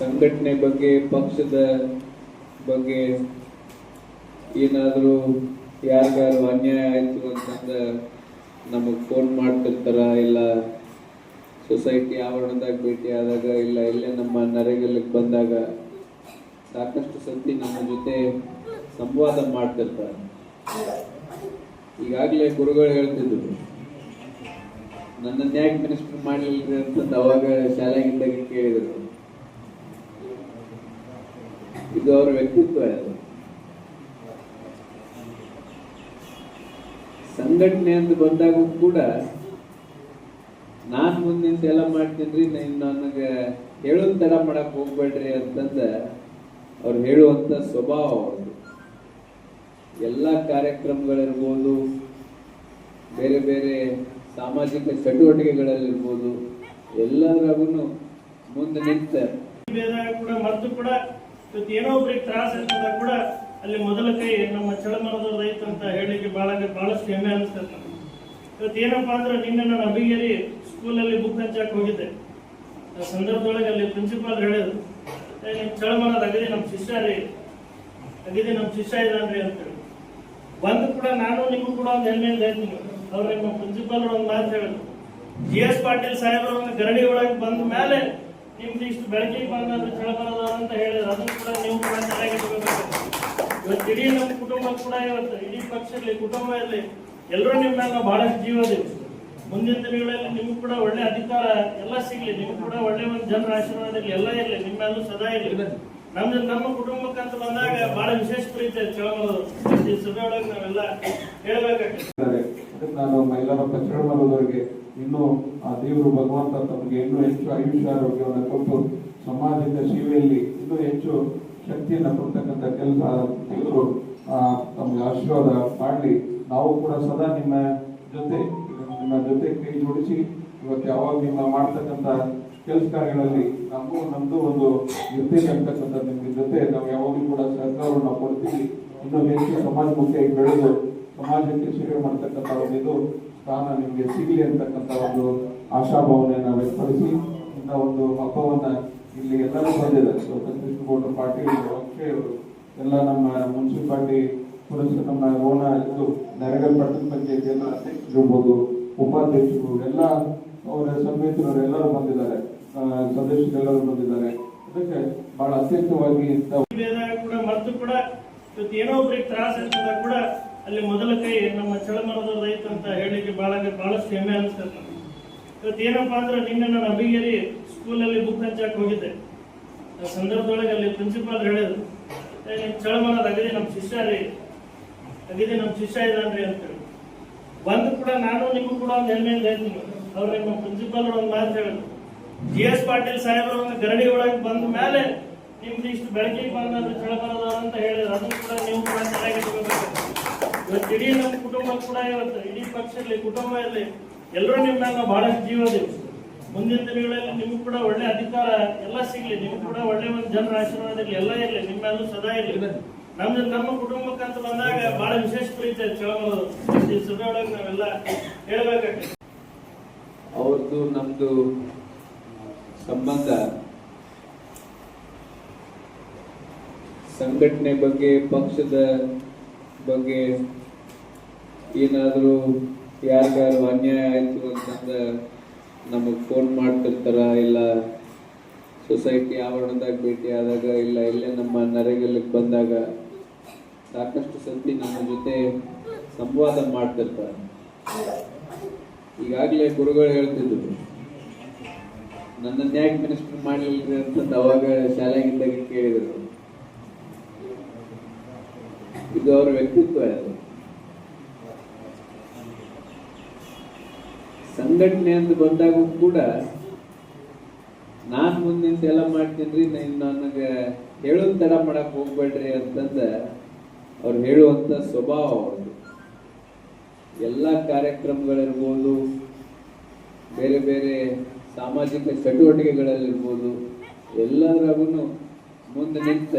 ಸಂಘಟನೆ ಬಗ್ಗೆ, ಪಕ್ಷದ ಬಗ್ಗೆ ಏನಾದರೂ ಯಾರಿಗಾರು ಅನ್ಯಾಯ ಆಯಿತು ಅಂತಂದ ನಮಗೆ ಫೋನ್ ಮಾಡ್ತಿರ್ತಾರ? ಇಲ್ಲ ಸೊಸೈಟಿ ಆವರಣದಾಗ ಭೇಟಿ ಆದಾಗ, ಇಲ್ಲ ಇಲ್ಲೇ ನಮ್ಮ ನರೇಗಲಕ್ಕೆ ಬಂದಾಗ ಸಾಕಷ್ಟು ಸತಿ ನಮ್ಮ ಜೊತೆ ಸಂವಾದ ಮಾಡ್ತಿರ್ತಾರೆ. ಈಗಾಗಲೇ ಗುರುಗಳು ಹೇಳ್ತಿದ್ರು ನನ್ನನ್ನು ಯಾಕೆ ಮಿನಿಸ್ಟರ್ ಮಾಡಲಿಲ್ಲ ಅಂತಂದು ಅವಾಗ ಶಾಲೆಗಿದ್ದಾಗ ಕೇಳಿದರು. ಇದು ಅವರ ವ್ಯಕ್ತಿತ್ವ ಅದು ಸಂಘಟನೆ ಅಂತ ಬಂದಾಗೂ ಕೂಡ ನಾನು ಮುಂದಿನ ಎಲ್ಲ ಮಾಡ್ತೀನಿ ನನಗೆ ಹೇಳೋ ತರ ಮಾಡಕ್ ಹೋಗ್ಬೇಡ್ರಿ ಅಂತಂದ ಅವ್ರು ಹೇಳುವಂತ ಸ್ವಭಾವ ಅವ್ರದ್ದು ಎಲ್ಲ ಕಾರ್ಯಕ್ರಮಗಳಿರ್ಬೋದು, ಬೇರೆ ಬೇರೆ ಸಾಮಾಜಿಕ ಚಟುವಟಿಕೆಗಳಲ್ಲಿರ್ಬೋದು ಎಲ್ಲದ್ರಾಗೂ ಮುಂದೆ ನಿಂತ ಇವತ್ತು ಏನೋ ಒಬ್ರಿಗೆ ತ್ರಾಸ ಅಂತಂದಾಗ ಕೂಡ ಅಲ್ಲಿ ಮೊದಲ ಕೈ ನಮ್ಮ ಚಳಮರದ ರೈತ ಅಂತ ಹೇಳಿಕ್ಕೆ ಬಹಳ ಬಹಳಷ್ಟು ಹೆಮ್ಮೆ ಅನಿಸ್ತದೆ ನಮ್ಗೆ. ಇವತ್ತು ಏನಪ್ಪಾ ಅಂದ್ರೆ ನಿನ್ನೆ ನಾನು ಅಭಿಗೇರಿ ಸ್ಕೂಲಲ್ಲಿ ಬುಕ್ ಹಂಚಕ್ಕೆ ಹೋಗಿದ್ದೆ. ಆ ಸಂದರ್ಭದೊಳಗೆ ಅಲ್ಲಿ ಪ್ರಿನ್ಸಿಪಾಲ್ ಹೇಳಿದ್ರು ನಿಮ್ಮ ಚಳಮರದ ಅಗದಿ ನಮ್ಮ ಶಿಷ್ಯ ರೀ, ಅಗದಿ ನಮ್ಮ ಶಿಷ್ಯ ಇದ್ದಾನ್ರಿ ಅಂತ ಹೇಳಿ ಬಂದು ಕೂಡ ನಾನು ನಿಮಗೂ ಕೂಡ ಒಂದು ಹೆಮ್ಮೆಯಿಂದ ಹೇಳ್ತೀನಿ. ಅವ್ರ ನಿಮ್ಮ ಪ್ರಿನ್ಸಿಪಾಲ್ ಒಂದು ಮಾತು ಹೇಳಿದ್ರು. ಜಿ ಎಸ್ ಪಾಟೀಲ್ ಸಾಹೇಬ್ರ ಒಂದು ಗರಡಿ ಒಳಗೆ ಬಂದ ಮೇಲೆ ನಿಮ್ದು ಇಷ್ಟು ಬೆಳಕಿಗೆ ಬಂದ್ರೆ ಚಳಬರದ ಅಂತ ಹೇಳಿದ್ರು ಅದನ್ನು ಕೂಡ ನೀವು ಕೂಡ ಚೆನ್ನಾಗಿ ಇಟ್ಕೋಬೇಕು ಇವತ್ತು ಇಡೀ ನಮ್ಮ ಕುಟುಂಬ ಕೂಡ ಇವತ್ತು, ಇಡೀ ಪಕ್ಷ ಇರಲಿ ಕುಟುಂಬ ಇರಲಿ ಎಲ್ಲರೂ ನಿಮ್ಮ ಮೇಲೆ ಬಹಳಷ್ಟು ಜೀವದೇವು ಮುಂದಿನ ದಿನಗಳಲ್ಲಿ ನಿಮ್ಗೆ ಕೂಡ ಒಳ್ಳೆ ಅಧಿಕಾರ ಎಲ್ಲ ಸಿಗ್ಲಿ, ನಿಮ್ಗೆ ಕೂಡ ಒಳ್ಳೆ ಒಂದು ಜನರ ಆಶೀರ್ವಾದ ಇರಲಿ ಎಲ್ಲ ಇರಲಿ, ನಿಮ್ಮ ಮೇಲೂ ಸದಾ ಇರಲಿ. ನಮ್ದು ನಮ್ಮ ಕುಟುಂಬಕ್ಕಂತ ಬಂದಾಗ ಬಹಳ ವಿಶೇಷ ಪ್ರೀತಿ ಐತೆ ಚಳಮರದು ಈ ಸಭೆ ಒಳಗೆ ನಾವೆಲ್ಲ ಹೇಳ್ಬೇಕಾಗ್ತದೆ. ನಾನು ಇನ್ನೂ ಆ ದೇವರು ಭಗವಂತ ತಮಗೆ ಇನ್ನೂ ಹೆಚ್ಚು ಆಯುಷ್ಯ ಆರೋಗ್ಯವನ್ನು ಕೊಟ್ಟು ಸಮಾಜದ ಸೇವೆಯಲ್ಲಿ ಇನ್ನೂ ಹೆಚ್ಚು ಶಕ್ತಿಯನ್ನು ಕೊಡ್ತಕ್ಕಂಥ ಕೆಲಸ ದೇವರು ತಮಗೆ ಆಶೀರ್ವಾದ ಮಾಡಲಿ. ನಾವು ಕೂಡ ಸದಾ ನಿಮ್ಮ ಜೊತೆ ನಿಮ್ಮ ಜೊತೆ ಕೈ ಜೋಡಿಸಿ ಇವತ್ತು ಯಾವಾಗ ನಿಮ್ಮ ಮಾಡ್ತಕ್ಕಂಥ ಕೆಲಸ ಕಾರ್ಯಗಳಲ್ಲಿ ನಮಗೂ ನಮ್ದು ಒಂದು ಇರ್ತೇನೆ ಅಂತಕ್ಕಂಥ ನಿಮ್ಮ ಜೊತೆ, ನಾವು ಯಾವಾಗಲೂ ಕೂಡ ಸಹಕಾರವನ್ನು ಕೊಡ್ತೀವಿ. ಇನ್ನೂ ಹೆಚ್ಚು ಸಮಾಜಮುಖಿಯಾಗಿ ಬೆಳೆದು, ಸಮಾಜಕ್ಕೆ ಸೇವೆ ಮಾಡ್ತಕ್ಕಂಥ ಒಂದು ಸ್ಥಾನ ನಿಮಗೆ ಸಿಗಲಿ ಅಂತಕ್ಕಂಥ ಒಂದು ಆಶಾಭಾವನೆಯನ್ನು ವ್ಯಕ್ತಪಡಿಸಿ, ಇಂಥ ಒಂದು ಹಬ್ಬವನ್ನು ಇಲ್ಲಿ ಎಲ್ಲರೂ ಬಂದಿದ್ದಾರೆ. ಗೌಡ್ರ ಪಾಟೀಲ್, ಅಕ್ಷಯ್ ಅವರು, ಎಲ್ಲ ನಮ್ಮ ಮುನ್ಸಿಪಾಲ್ಟಿ ಪುರಸ್ಕಾರ ನಮ್ಮ ಓನ ಇದು ನರಗಲ್ ಪಟ್ಟಣ ಪಂಚಾಯತಿಯನ್ನು ಅಧ್ಯಕ್ಷರಿರ್ಬೋದು ಉಪಾಧ್ಯಕ್ಷರು, ಎಲ್ಲ ಅವರ ಸಮಿತಿಯವರು ಎಲ್ಲರೂ ಬಂದಿದ್ದಾರೆ. ಸದಸ್ಯರೆಲ್ಲರೂ ಬಂದಿದ್ದಾರೆ. ಅದಕ್ಕೆ ಬಹಳ ಭೇದ ಕೂಡ ಮರೆತು ಕೂಡ ಇವತ್ತು ಏನೋ ಒಬ್ಬರಿಗೆ ತ್ರಾಸ ಅಂತ ಕೂಡ ಅಲ್ಲಿ ಮೊದಲ ಕೈ ನಮ್ಮ ಚಳಮರದ ರೈತ ಅಂತ ಹೇಳಿಕ್ಕೆ ಬಹಳ ಬಹಳಷ್ಟು ಹೆಮ್ಮೆ ಅನಿಸ್ತದೆ. ಇವತ್ತು ಏನಪ್ಪಾ ಅಂದ್ರೆ ನಿನ್ನೆ ನಾನು ಅಭಿಗೇರಿ ಸ್ಕೂಲಲ್ಲಿ ಬುಕ್ ಹಂಚಕ್ ಹೋಗಿದ್ದೆ. ಆ ಸಂದರ್ಭದೊಳಗೆ ಅಲ್ಲಿ ಪ್ರಿನ್ಸಿಪಾಲ್ ಹೇಳಿದ್ರು "ಏ, ನಿಮ್ ಚಳಮರದ ಅಗದಿ ನಮ್ಮ ಶಿಷ್ಯ ರೀ ಅಗದಿ ನಮ್ಮ ಶಿಷ್ಯ ಇದ್ದಾನ್ರಿ ಅಂತ ಹೇಳಿ. ಬಂದು ಕೂಡ ನಾನು ನಿಮಗೂ ಕೂಡ ಒಂದು ಹೆಮ್ಮೆಯಿಂದ ಹೇಳ್ತೀನಿ. ಅವ್ರ ನಿಮ್ಮ ಪ್ರಿನ್ಸಿಪಾಲ್ ಒಂದು ಮಾತು ಹೇಳಿದ್ರು. ಜಿ ಎಸ್ ಪಾಟೀಲ್ ಸಾಹೇಬರು ಒಂದು ಗರಡಿ ಒಳಗೆ ಬಂದ ಮೇಲೆ ನಿಮ್ದು ಇಷ್ಟು ಬೆಳಕಿಗೆ ಬಂದ್ರೆ ಚಳಬರದ ಅಂತ ಹೇಳಿದ್ರು. ಅದನ್ನು ಕೂಡ ನೀವು ಕೂಡ ಚೆನ್ನಾಗಿ ಇಟ್ಕೋಬೇಕು ಇವತ್ತು ಇಡೀ ನಮ್ಮ ಕುಟುಂಬ ಕೂಡ ಇವತ್ತು, ಇಡೀ ಪಕ್ಷ ಇರಲಿ ಕುಟುಂಬ ಇರಲಿ, ಎಲ್ಲರೂ ನಿಮ್ಮ ನಾವು ಬಹಳಷ್ಟು ಜೀವದೇವು ಮುಂದಿನ ದಿನಗಳಲ್ಲಿ ನಿಮ್ಗೆ ಕೂಡ ಒಳ್ಳೆ ಅಧಿಕಾರ ಎಲ್ಲ ಸಿಗ್ಲಿ, ನಿಮ್ಗೆ ಕೂಡ ಒಳ್ಳೆ ಒಂದು ಜನರ ಆಶೀರ್ವಾದ ಇರಲಿ ಎಲ್ಲ ಇರಲಿ, ನಿಮ್ಮ ಮೇಲೂ ಸದಾ ಇರಲಿ. ನಮ್ದು ನಮ್ಮ ಕುಟುಂಬಕ್ಕಂತ ಬಂದಾಗ ಬಹಳ ವಿಶೇಷ ಪ್ರೀತಿ ಚಳಮರದು ಈ ಒಳಗೆ ನಾವೆಲ್ಲ ಹೇಳ್ಬೇಕಾಗ್ತದೆ. ಅವ್ರದ್ದು ನಮ್ದು ಸಂಬಂಧ. ಸಂಘಟನೆ ಬಗ್ಗೆ, ಪಕ್ಷದ ಬಗ್ಗೆ ಏನಾದರೂ ಯಾರಿಗಾರು ಅನ್ಯಾಯ ಆಯಿತು ಅಂತಂದ ನಮಗೆ ಫೋನ್ ಮಾಡ್ತಿರ್ತಾರ? ಇಲ್ಲ ಸೊಸೈಟಿ ಆವರಣದಾಗ ಭೇಟಿ ಆದಾಗ, ಇಲ್ಲ ಇಲ್ಲೇ ನಮ್ಮ ನರೇಗಲಕ್ಕೆ ಬಂದಾಗ ಸಾಕಷ್ಟು ಸತಿ ನಮ್ಮ ಜೊತೆ ಸಂವಾದ ಮಾಡ್ತಿರ್ತಾರೆ. ಈಗಾಗಲೇ ಗುರುಗಳು ಹೇಳ್ತಿದ್ರು. ನನ್ನನ್ನು ಯಾಕೆ ಮಿನಿಸ್ಟರ್ ಮಾಡಲಿಲ್ಲ ಅಂತ ಅವಾಗ ಶಾಲೆಗಿದ್ದಾಗ ಕೇಳಿದರು. ಇದು ಅವರ ವ್ಯಕ್ತಿತ್ವ ಅದು. ಸಂಘಟನೆ ಅಂತ ಬಂದಾಗೂ ಕೂಡ ನಾನು ಮುಂದಿನ ಎಲ್ಲ ಮಾಡ್ತೀನಿ ನನಗೆ ಹೇಳೋದ್ ತಡ ಮಾಡಕ್ ಹೋಗ್ಬೇಡ್ರಿ ಅಂತಂದ ಅವ್ರು ಹೇಳುವಂತ ಸ್ವಭಾವ ಅವ್ರದ್ದು ಎಲ್ಲ ಕಾರ್ಯಕ್ರಮಗಳಿರ್ಬೋದು, ಬೇರೆ ಬೇರೆ ಸಾಮಾಜಿಕ ಚಟುವಟಿಕೆಗಳಲ್ಲಿರ್ಬೋದು ಎಲ್ಲದ್ರಾಗೂ ಮುಂದೆ ನಿಂತ